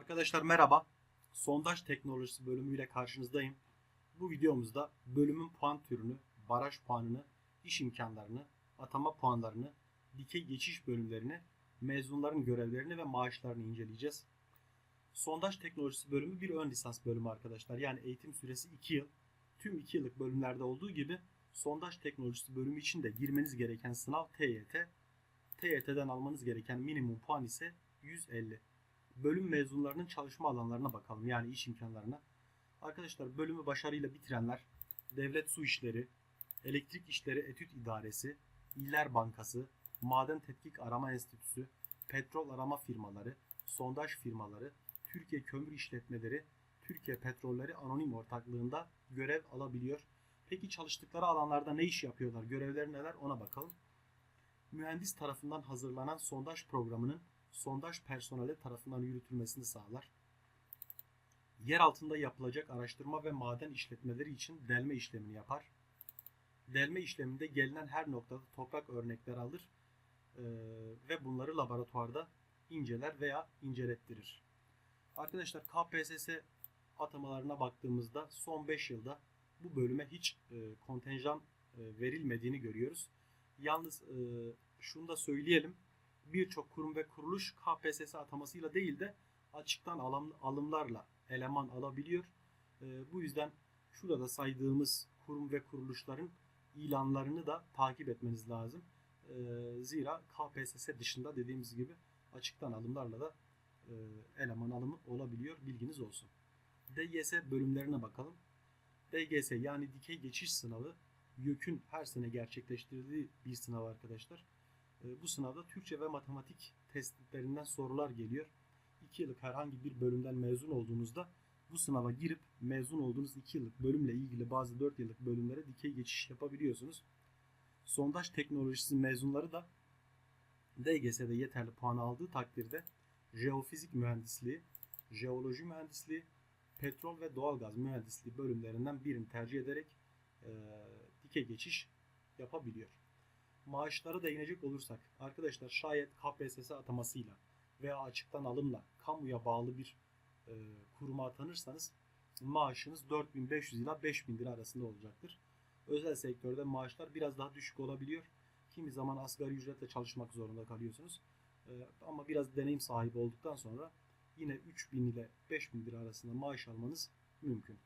Arkadaşlar merhaba. Sondaj teknolojisi bölümüyle karşınızdayım. Bu videomuzda bölümün puan türünü, baraj puanını, iş imkanlarını, atama puanlarını, dikey geçiş bölümlerini, mezunların görevlerini ve maaşlarını inceleyeceğiz. Sondaj teknolojisi bölümü bir ön lisans bölümü arkadaşlar. Yani eğitim süresi 2 yıl. Tüm 2 yıllık bölümlerde olduğu gibi sondaj teknolojisi bölümü için de girmeniz gereken sınav TYT. TYT'den almanız gereken minimum puan ise 150 bölüm mezunlarının çalışma alanlarına bakalım. Yani iş imkanlarına. Arkadaşlar bölümü başarıyla bitirenler Devlet Su İşleri, Elektrik İşleri Etüt İdaresi, İller Bankası, Maden Tetkik Arama Enstitüsü, Petrol Arama Firmaları, Sondaj Firmaları, Türkiye Kömür İşletmeleri, Türkiye Petrolleri Anonim Ortaklığında görev alabiliyor. Peki çalıştıkları alanlarda ne iş yapıyorlar? Görevleri neler? Ona bakalım. Mühendis tarafından hazırlanan sondaj programının sondaj personeli tarafından yürütülmesini sağlar. Yer altında yapılacak araştırma ve maden işletmeleri için delme işlemini yapar. Delme işleminde gelinen her noktada toprak örnekleri alır eee, ve bunları laboratuvarda inceler veya incelettirir. Arkadaşlar KPSS atamalarına baktığımızda son 5 yılda bu bölüme hiç e, kontenjan e, verilmediğini görüyoruz. Yalnız e, şunu da söyleyelim birçok kurum ve kuruluş KPSS atamasıyla değil de açıktan alım, alımlarla eleman alabiliyor. Ee, bu yüzden şurada saydığımız kurum ve kuruluşların ilanlarını da takip etmeniz lazım. Ee, zira KPSS dışında dediğimiz gibi açıktan alımlarla da e, eleman alımı olabiliyor. Bilginiz olsun. DGS bölümlerine bakalım. DGS yani dikey geçiş sınavı YÖK'ün her sene gerçekleştirdiği bir sınav arkadaşlar. E, Bu sınavda Türkçe ve matematik testlerinden sorular geliyor. 2 yıllık herhangi bir bölümden mezun olduğunuzda bu sınava girip mezun olduğunuz 2 yıllık bölümle ilgili bazı 4 yıllık bölümlere dikey geçiş yapabiliyorsunuz. Sondaj teknolojisi mezunları da DGS'de yeterli puan aldığı takdirde jeofizik mühendisliği, jeoloji mühendisliği, petrol ve doğalgaz mühendisliği bölümlerinden birini tercih ederek e, dikey geçiş yapabiliyor maaşlara değinecek olursak arkadaşlar şayet KPSS atamasıyla veya açıktan alımla kamuya bağlı bir e, kuruma atanırsanız maaşınız 4500 ila 5000 lira arasında olacaktır. Özel sektörde maaşlar biraz daha düşük olabiliyor. Kimi zaman asgari ücretle çalışmak zorunda kalıyorsunuz. E, ama biraz deneyim sahibi olduktan sonra yine 3000 ile 5000 lira arasında maaş almanız mümkün.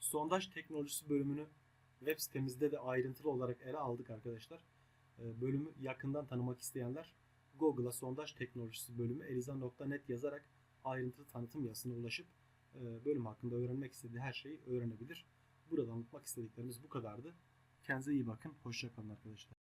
Sondaj teknolojisi bölümünü web sitemizde de ayrıntılı olarak ele aldık arkadaşlar. E, bölümü yakından tanımak isteyenler Google'a sondaj teknolojisi bölümü eliza.net yazarak ayrıntılı tanıtım yazısına ulaşıp e, bölüm hakkında öğrenmek istediği her şeyi öğrenebilir. Burada anlatmak istediklerimiz bu kadardı. Kendinize iyi bakın. Hoşçakalın arkadaşlar.